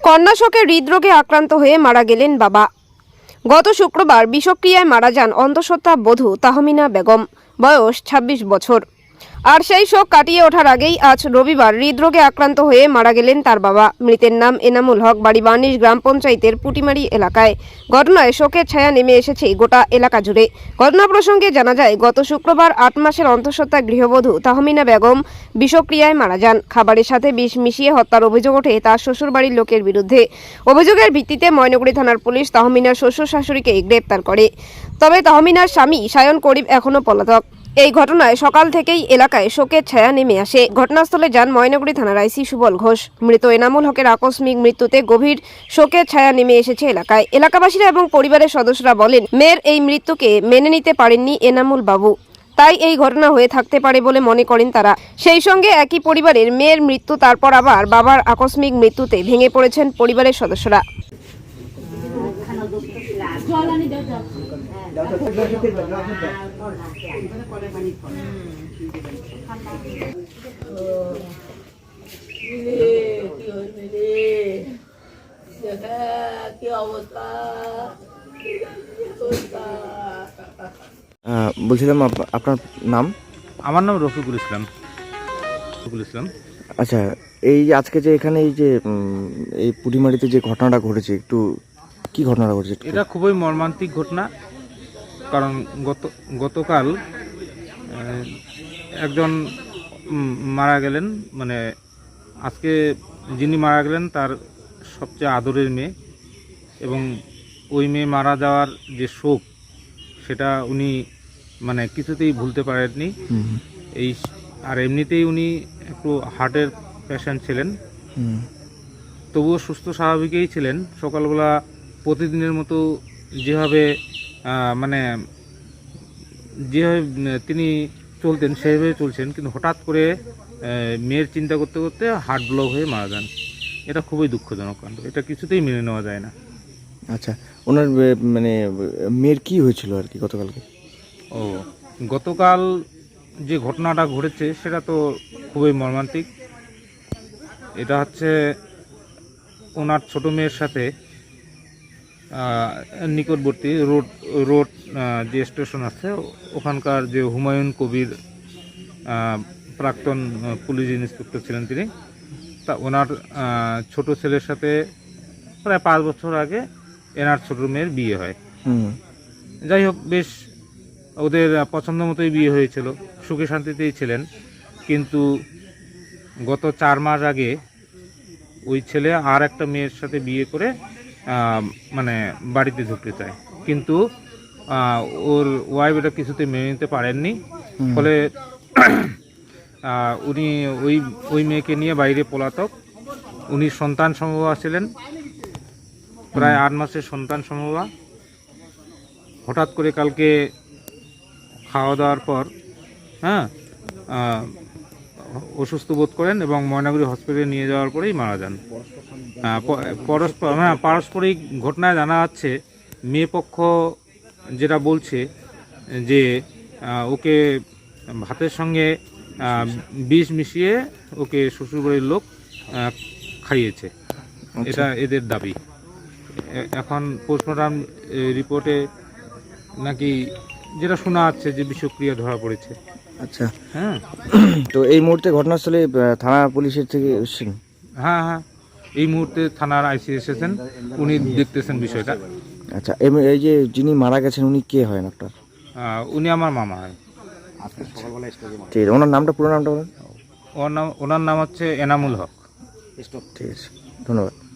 কন্যাশকে হৃদরোগে আক্রান্ত হয়ে মারা গেলেন বাবা। গত শুক্রবার বিষক্রিয়ায় মারা যান অন্তঃসত্ত্বা বধূ তাহমিনা বেগম। বয়স ২৬ বছর। আর সেই শোক কাটিয়ে ওঠার আগেই আজ রবিবার হৃদরোগে আক্রান্ত হয়ে মারা গেলেন তার বাবা। মৃতের নাম এনামুল হক, বাড়ি বার্নিশ গ্রাম পঞ্চায়েতের পুটিমারি এলাকায়। ঘটনায় শোকের ছায়া নেমে এসেছে গোটা এলাকা জুড়ে। ঘটনা প্রসঙ্গে জানা যায়, গত শুক্রবার আট মাসের অন্তঃসত্ত্বা গৃহবধূ তাহমিনা বেগম বিষক্রিয়ায় মারা যান। খাবারের সাথে বিষ মিশিয়ে হত্যার অভিযোগ ওঠে তার শ্বশুরবাড়ির লোকের বিরুদ্ধে। অভিযোগের ভিত্তিতে ময়নগুড়ি থানার পুলিশ তাহমিনার শ্বশুর শাশুড়িকে গ্রেপ্তার করে। তবে তাহমিনার স্বামী সায়ন করিম এখনও পলাতক। এই ঘটনায় সকাল থেকেই এলাকায় শোকের ছায়া নেমে আসে। ঘটনাস্থলে যান ময়নাগুড়ি থানার আইসি সুবল ঘোষ। মৃত এনামুল হকের আকস্মিক মৃত্যুতে গভীর শোকের ছায়া নেমে এসেছে এলাকায়। এলাকাবাসীরা এবং পরিবারের সদস্যরা বলেন, মেয়ের এই মৃত্যুকে মেনে নিতে পারেননি এনামুল বাবু। তাই এই ঘটনা হয়ে থাকতে পারে বলে মনে করেন তারা। সেই সঙ্গে একই পরিবারের মেয়ের মৃত্যু, তারপর আবার বাবার আকস্মিক মৃত্যুতে ভেঙে পড়েছেন পরিবারের সদস্যরা। অবস্থা? আহ, বলছিলাম আপ- আপনার নাম আমার নাম রফিকুল ইসলাম রফিকুল ইসলাম আচ্ছা এই যে আজকে যে এখানে এই যে এই পুটিমারিতে যে ঘটনাটা ঘটেছে একটু কি ঘটনাটা ঘটেছে? এটা খুবই মর্মান্তিক ঘটনা কারণ গত গতকাল একজন মারা গেলেন মানে আজকে যিনি মারা গেলেন তার সবচেয়ে আদরের মেয়ে এবং ওই মেয়ে মারা যাওয়ার যে শোক সেটা উনি মানে কিছুতেই ভুলতে পারেননি। এই আর এমনিতেই উনি একটু হার্টের পেশেন্ট ছিলেন। তবুও সুস্থ স্বাভাবিকই ছিলেন। সকালবেলা প্রতিদিনের মতো যেভাবে মানে যেভাবে তিনি চলতেন সেভাবে চলছেন। কিন্তু হঠাৎ করে মেয়ের চিন্তা করতে করতে হার্ট ব্লক হয়ে মারা যান। এটা খুবই দুঃখজনক। কাণ্ড এটা কিছুতেই মেনে নেওয়া যায় না। আচ্ছা ওনার মানে মেয়ের কি হয়েছিল আর কি গতকালকে? ও গতকাল যে ঘটনাটা ঘটেছে সেটা তো খুবই মর্মান্তিক। এটা হচ্ছে ওনার ছোট মেয়ের সাথে নিকটবর্তী রোড রোড যে স্টেশন আছে ওখানকার যে হুমায়ুন কবির প্রাক্তন পুলিশ ইন্সপেক্টর ছিলেন তিনি তা ওনার ছোট ছেলের সাথে প্রায় পাঁচ বছর আগে এনার ছোট মেয়ের বিয়ে হয়। যাই হোক বেশ ওদের পছন্দ মতোই বিয়ে হয়েছিল সুখে শান্তিতেই ছিলেন কিন্তু গত চার মাস আগে ওই ছেলে আর একটা মেয়ের সাথে বিয়ে করে মানে বাড়িতে ঢুকতে চায়। কিন্তু ওর ওয়াইফ এটা কিছুতে মেনে নিতে পারেননি। ফলে উনি ওই ওই মেয়েকে নিয়ে বাইরে পলাতক। উনি সন্তান সম্ভবা ছিলেন। প্রায় আট মাসের সন্তান সম্ভবা হঠাৎ করে কালকে খাওয়া দাওয়ার পর হ্যাঁ অসুস্থ বোধ করেন এবং ময়নাগুড়ি হসপিটালে নিয়ে যাওয়ার পরেই মারা যান। পরস্পর হ্যাঁ পারস্পরিক ঘটনায় জানা যাচ্ছে মেয়ে পক্ষ যেটা বলছে যে ওকে ভাতের সঙ্গে বিষ মিশিয়ে ওকে শ্বশুরবাড়ির লোক খাইয়েছে। এটা এদের দাবি। এখন পোস্টমর্টম রিপোর্টে নাকি যেটা শোনা যাচ্ছে যে বিষক্রিয়া ধরা পড়েছে। আচ্ছা। হ্যাঁ। তো এই মুহূর্তে ঘটনাস্থলে থানা পুলিশের থেকে এসেছেন? হ্যাঁ হ্যাঁ। এই মুহূর্তে থানার আইসি এসেছেন। উনি দেখতেছেন বিষয়টা। আচ্ছা এই যে যিনি মারা গেছেন উনি কে হয় আপনার? উনি আমার মামা হয়। ঠিক আছে ওনার নামটা পুরো নামটা বলেন। ওর নাম ওনার নাম হচ্ছে এনামুল হক। ঠিক আছে ধন্যবাদ।